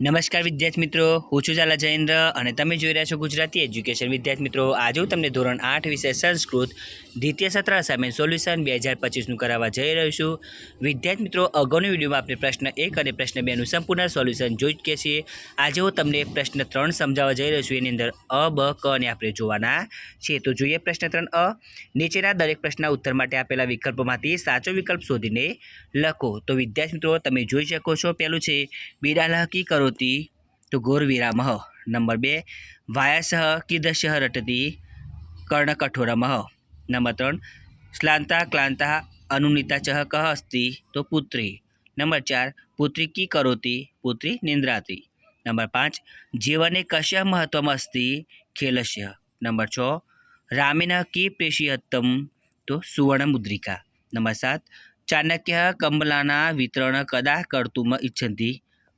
નમસ્કાર વિદ્યાર્થી મિત્રો, હું છું ઝાલા જયેન્દ્ર અને તમે જોઈ રહ્યા છો ગુજરાતી એજ્યુકેશન. વિદ્યાર્થી મિત્રો, આજે તમને ધોરણ આઠ વિષય સંસ્કૃત દ્વિતીય સત્ર સામે સોલ્યુશન બે હજાર પચીસનું કરાવવા જઈ રહ્યો છું. વિદ્યાર્થી મિત્રો, અગાઉની વિડીયોમાં આપણે પ્રશ્ન એક અને પ્રશ્ન બેનું સંપૂર્ણ સોલ્યુશન જોઈ ચૂકીએ છીએ. આજે હું તમને પ્રશ્ન ત્રણ સમજાવવા જઈ રહ્યો છું. એની અંદર અ, બ, ક અને આપણે જોવાના છીએ તો જોઈએ પ્રશ્ન ત્રણ, અ. નીચેના દરેક પ્રશ્નના ઉત્તર માટે આપેલા વિકલ્પોમાંથી સાચો વિકલ્પ શોધીને લખો. તો વિદ્યાર્થી મિત્રો, તમે જોઈ શકો છો પહેલું છે બિડાલહકી કરોતી તો ગોર વિરામહ નંબર બે વાયાસહ કીદસ્ય રટતી કર્ણકઠોરમઃ નંબર ત્રણ શ્લાંતા ક્લાંતા અનુનિતા ચહ કહ અસ્તિ તો પુત્રી નંબર ચાર પુત્રી કી કરોતી પુત્રી નિંદ્રાતી નંબર પાંચ જીવને કશ્ય મહત્વમ અસ્તિ ખેલશ્ય નંબર છ રામેન કી પ્રેષિયત્તમ તો સુવર્ણ મુદ્રિકા નંબર સાત ચાણક્ય કમલાના વિતરણ કદા કર્તુમ ઇચ્છન્તિ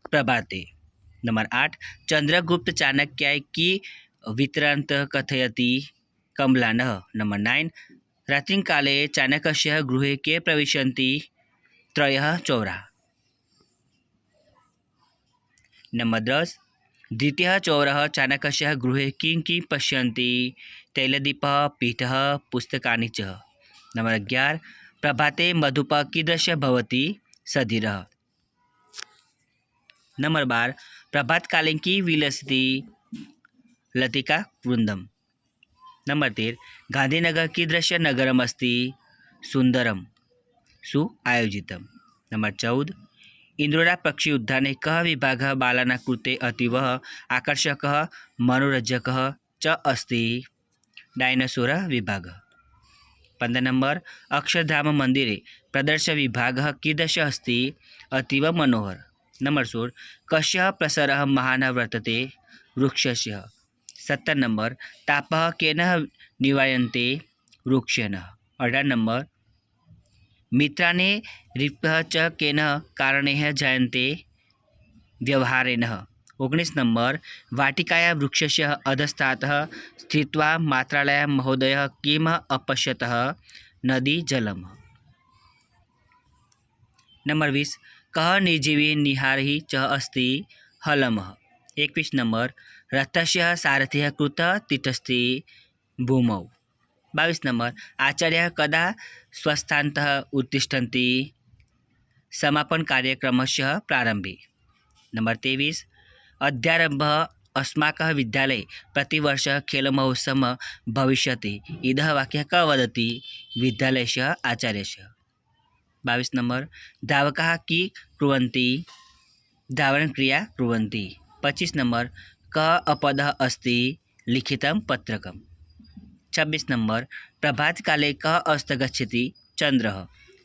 પ્રભાતે નંબર આઠ, ચંદ્રગુપ્ત ચાણક્યાએ કી વિતરાંત કથયતી કમલાન. નંબર નાઇન, રાત્રિકાલે ચાણક્યસ્ય ગૃહે કે પ્રવિશંતિ? ત્રય, ચૌરા. નંબર દસ, દ્વિતીય, ચૌરઃ ચાણક્यस्य ગૃહે કિં કિં પશ્યન્તિ તૈલદીપઃ, પીઠઃ, પુસ્તકાનિ ચ. નંબર અગિયાર, પ્રભાતે મધુપ કીદૃશ્ય ભવતી, સધીરઃ. નંબર બાર પ્રભાતકાલે કી વિલસતી લતિકા વૃંદમ નંબર તેર ગાંધીનગર કીદૃશ્ય નગરમ અસ્તી સુંદરમ સુ આયોજિતમ નંબર ચૌદ ઇન્દ્રોડા પક્ષી ઉદ્યાને કહ વિભાગ બાલાના કૃતે અતિવ આકર્ષક મનોરંજક ચ અસ્તિ ડાયનોસોર વિભાગ પંદર નંબર અક્ષરધામ મંદિરે પ્રદર્શ વિભાગ કીદશ અસ્તિ અતિવ મનોહર નંબર સોળ કશ્ય પ્રસર મહાન વર્તતે વૃક્ષસ્ય સત્તર નંબર તાપ કેન નિવાયન્તે વૃક્ષેન અઢાર નંબર મિત્રાને રીપ ચ કેન કારણે જાયન્તે વ્યવહારેન ઓગણીસ નંબર વાટિકાયા વૃક્ષસ્ય અધસ્તાત સ્થિત્વા માત્રાલય મહોદય કિમ અપશ્યત નદી જલમ નંબર વીસ કહ નિર્જીવી નિહારી ચ અસ્તિ હલમઃ એકવીસ નંબર રથસ્ય સારથ્ય કૃત તીર્થસ્થિ ભૂમૌ બાવીસ નંબર આચાર્ય કદા સ્વસ્થાંત ઉત્તિષ્ઠંતિ સમાપન કાર્યક્રમસ્ય પ્રારંભે નંબર ત્રેવીસ અધ્યારંભ અસ્માક વિદ્યાલય પ્રતિવર્ષ ખેલ મહોત્સવ ભવિષ્યતિ ઇદ વાક્ય ક વદતી વિદ્યાલયસ્ય આચાર્યસ્ય બાવીસ નંબર ધાવકા કી કુર્વંતી ધાવણ ક્રિયા કુર્વંતી પચીસ નંબર ક અપદ અસ્તિ લિખિતમ પત્રકમ છવ્વીસ નંબર પ્રભાતકાલે ક અસ્ત ગચ્છતિ ચંદ્ર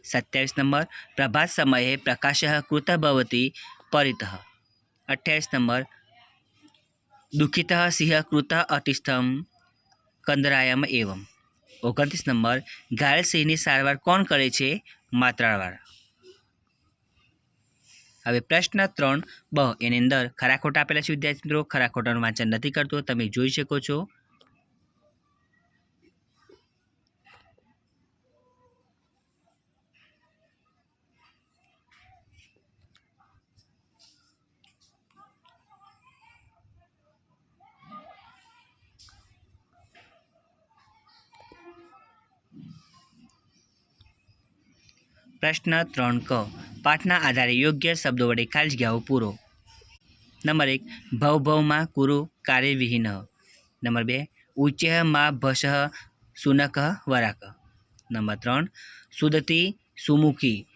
સત્યાવીસ નંબર પ્રભાત સમયે પ્રકાશ કૃત ભવતી પરિત અઠ્યાવીસ નંબર દુઃખિત સિંહ કૃત અતિસ્થમ કંદરાયમ એવમ ઓગણત્રીસ નંબર ઘાયલ સિંહની સારવાર કોણ કરે છે માત્રાવાળા હવે પ્રશ્ન ત્રણ બ, એની અંદર ખરા ખોટા આપેલા છે વિદ્યાર્થી મિત્રો? ખરા ખોટાનું વાંચન નથી કરતો. તમે જોઈ શકો છો. પ્રશ્ન ત્રણ ક. પાઠના આધારે યોગ્ય શબ્દો વડે ખાલી જગ્યાઓ પૂરો. નંબર એક ભવ ભવમાં કુરુ કાર્યવિહીન નંબર બે, ઉચ્ચ મા ભસ સુનક વરાક. નંબર ત્રણ, સુદતી સુમુખી.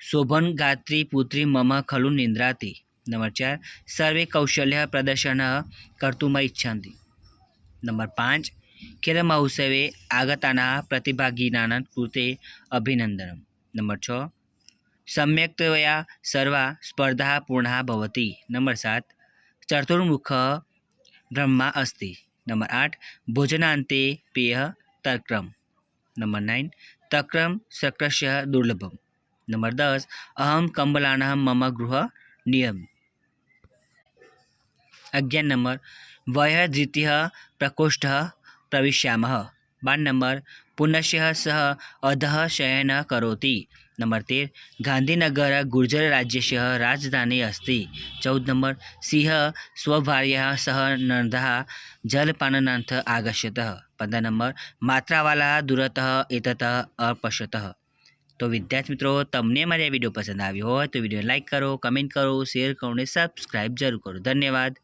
શોભન ગાત્રી પુત્રી મમ ખલુ નિંદ્રાતી. નંબર ચાર, સર્વે કૌશલ્ય પ્રદર્શન કર્તુમ ઇચ્છન્તિ નંબર પાંચ ખેલ મહોત્સવે આગતાના પ્રતિભાગીના કૃતે અભિનંદનમ. નંબર છ. સમ્યક્તયા સર્વા સ્પર્ધા પૂર્ણા ભવતી. નંબર સાત. ચતુર્મુખ બ્રહ્મા અસ્તિ. નંબર આઠ. ભોજનાંતે પેય તક્રમ નંબર નાઇન તક્રમ સક્રશ્ય દુર્લભમ. નંબર દસ. અહમ કંબલાના મમ ગૃહ નિયમ. અગિયાર નંબર. વય દ્વિતીય પ્રકોષ્ઠ પ્રવિશ્યામહ બાર નંબર. પુનશ્ચ સહ અધઃ શયન કરોતિ નંબર તેર ગાંધીનગર ગુર્જર રાજ્યસ્ય રાજધાની અસ્તિ ચૌદ નંબર સિંહ સ્વભાર્યા સહ નર્ધા જલપાનનાથ આગસ્યત પંદર નંબર માત્રાવાલા દુરતઃ એતત અપશ્યત તો વિદ્યાર્થી મિત્રો તમને મારી આ વીડિયો પસંદ આવ્યો હોય તો વીડિયો લાઇક કરો કમેન્ટ કરો શેર કરો અને સબસ્ક્રાઈબ જરૂર કરો ધન્યવાદ